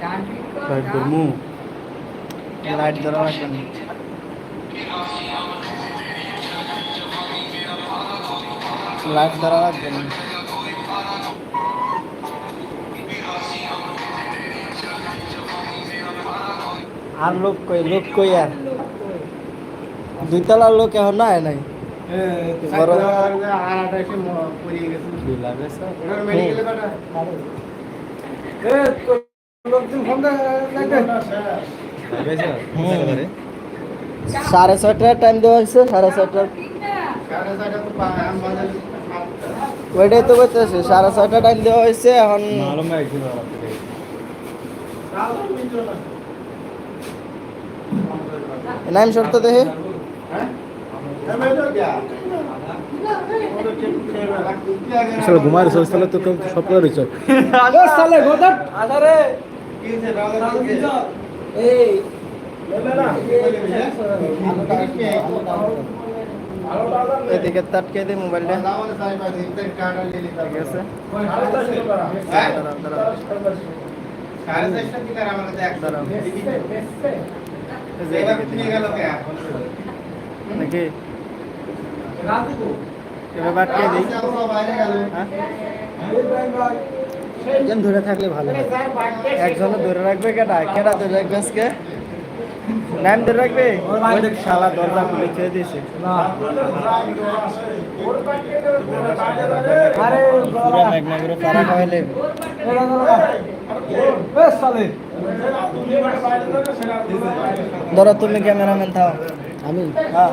Light ধরমু light ধরা লাগবে না লাইট ধরা লাগবে না আর লোক কই? লোক কই আর? দুইতলার লোক এখন না নাই বড় লাগে স্যার সাড়ে ছয়টার টাইম দেওয়া হয়েছে সাড়ে ছয়টার ওইটাই তো বলতেছে সাড়ে ছয়টা টাইম দেওয়া হয়েছে এখন নাম শর্ত দেখে। আসলে ঘুমার তাহলে তো সব করে এই এদিকে তাটকে দে মোবাইলটা ঠিক আছে দাঁড়াও। এই যে এদিকে দিকে। নাকি এবার বাটকে দিই হ্যাঁ? একজন ধরে থাকলে ভালো হয়। একজন ধরে রাখবে কেটা কেটা ধরে রাখবে আজকে? নাম ধরে রাখবে? শালা দরজা খুলে ছেড়ে দিয়েছে। খাওয়াইলে ধরো তুমি ক্যামেরাম্যান থাও। আমি? হ্যাঁ।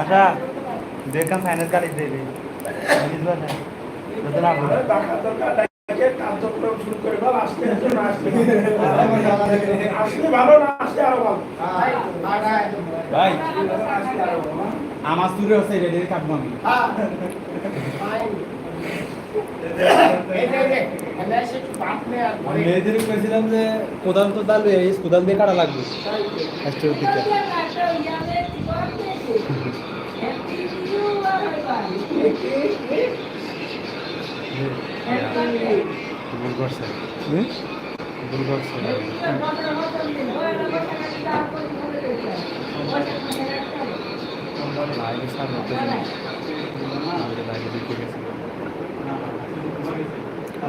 আচ্ছা দেখলাম ফাইনাল গাড়ি দেবে। বুঝলো না আসলে ভালো না আসলে আরও ভালো ভাই আমার সুরে হচ্ছে রেডি কাটবো আমি। মেয়েদের যে কোদাল তো দাল এই কোদাল দিয়ে কাটা লাগবে। একটা দিকে ভুল করছে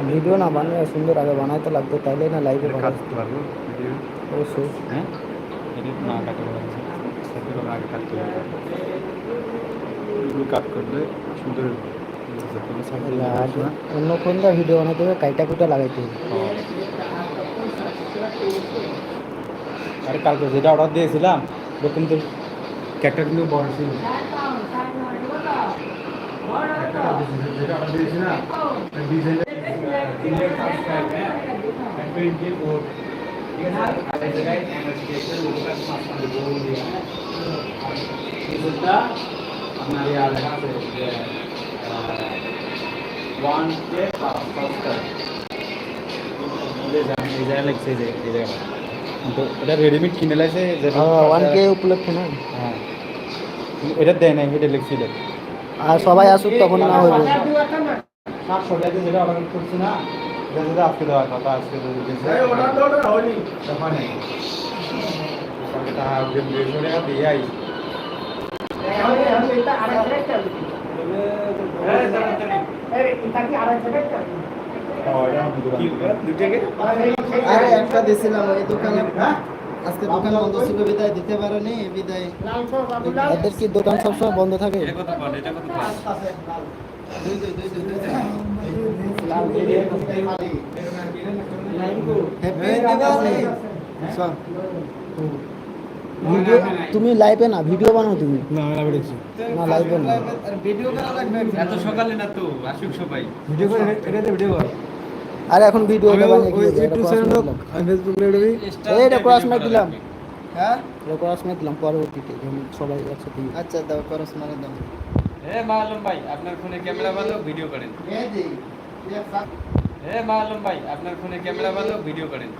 ভিডিও না বানালে সুন্দর আগে বানাইতে লাগতো তাইলে না লাইভে কাটতে পারব অবশ্যই। হ্যাঁ? এডিট না কাটতে পারব সেগুলো আগে কাটতে হবে। এগুলো কাট করলে সুন্দর অন্য কোন ভিডিও বানাইতে হবে? কাইটা কুটা লাগাইতে হবে। আরে কালকে যেটা অর্ডার দিয়েছিলাম ওরকম তো ক্যারেক্টার কিন্তু বড় ছিল। যেটা অর্ডার দিয়েছি না ডিজাইনটা আপনার ইয়া লেখা আছে যে ওয়ান কে সাবস্ক্রাইব এই জায়গায় লিখছে যে এই জায়গাটা তো এটা রেডিমেড কিনে যেটা ওয়ান কে উপলক্ষে না? হ্যাঁ। এটা দেয় নাই এটা লিখছিল আর সবাই আসুক তখন না হইব আজকে দেওয়ার কথা আজকে তো আরে একটা দিছিলাম ওই দোকানে আজকে দোকান বন্ধ ছিল বিদায় দিতে পারেনি বিদায়। এদের কি দোকান সবসময় বন্ধ থাকে? তুমি লাইভে না ভিডিও বানাও তুমি। না আমি না লাইভে না। ভিডিও করা লাগবে এত সকালে না তো আসুক সবাই। ভিডিও করে ভিডিও কর। আরে এখন ভিডিও ইউটিউব চ্যানেল ফেসবুক এটা ক্রস দিলাম। হ্যাঁ? এটা ক্রস দিলাম পরবর্তীতে যখন সবাই একসাথে আচ্ছা দাও খরচ মানে দাও। হে মা আলম ভাই আপনার ফোনে ক্যামেরা ভালো ভিডিও করেন। হে মা আলম ভাই আপনার ফোনে ক্যামেরা ভালো ভিডিও করেন।